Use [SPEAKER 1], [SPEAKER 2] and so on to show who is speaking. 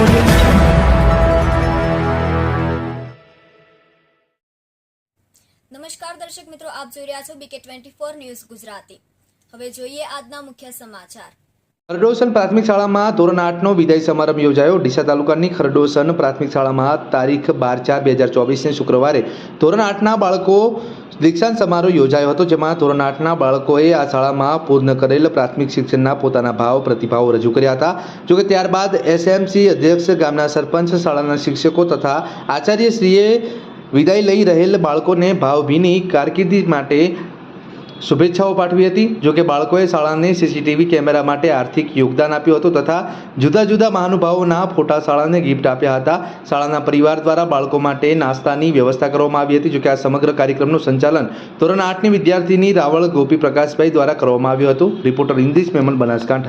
[SPEAKER 1] નમસ્કાર દર્શક મિત્રો, આપ જોઈ રહ્યા છો BK twenty four news Gujarati. હવે જોઈએ આજના મુખ્ય સમાચાર.
[SPEAKER 2] ખરડોસન પ્રાથમિક શાળામાં ધોરણ આઠનો વિદાય સમારંભ યોજાયો. ડીસા તાલુકાની ખરડોસન પ્રાથમિક શાળામાં તારીખ બાર ચાર બે હજાર ચોવીસને શુક્રવારે ધોરણ આઠના બાળકો દીક્ષાંત સમારોહ યોજાયો હતો, જેમાં ધોરણ આઠના બાળકોએ આ શાળામાં પૂર્ણ કરેલ પ્રાથમિક શિક્ષણના પોતાના ભાવ, પ્રતિભાવો રજૂ કર્યા હતા. જોકે ત્યારબાદ એસએમસી અધ્યક્ષ, ગામના સરપંચ, શાળાના શિક્ષકો તથા આચાર્યશ્રીએ વિદાય લઈ રહેલ બાળકોને ભાવભીની કારકિર્દી માટે શુભેચ્છાઓ પાઠવી હતી જોકે બાળકોએ શાળાને સીસીટીવી કેમેરા માટે આર્થિક યોગદાન આપ્યું હતું તથા જુદા જુદા મહાનુભાવોના ફોટા શાળાને ગિફ્ટ આપ્યા હતા. શાળાના પરિવાર દ્વારા બાળકો માટે નાસ્તાની વ્યવસ્થા કરવામાં આવી હતી જોકે આ સમગ્ર કાર્યક્રમનું સંચાલન ધોરણ આઠની વિદ્યાર્થીની રાવળ ગોપી પ્રકાશભાઈ દ્વારા કરવામાં આવ્યું હતું. રિપોર્ટર ઇન્દિશ મેમન બનાસકાંઠા.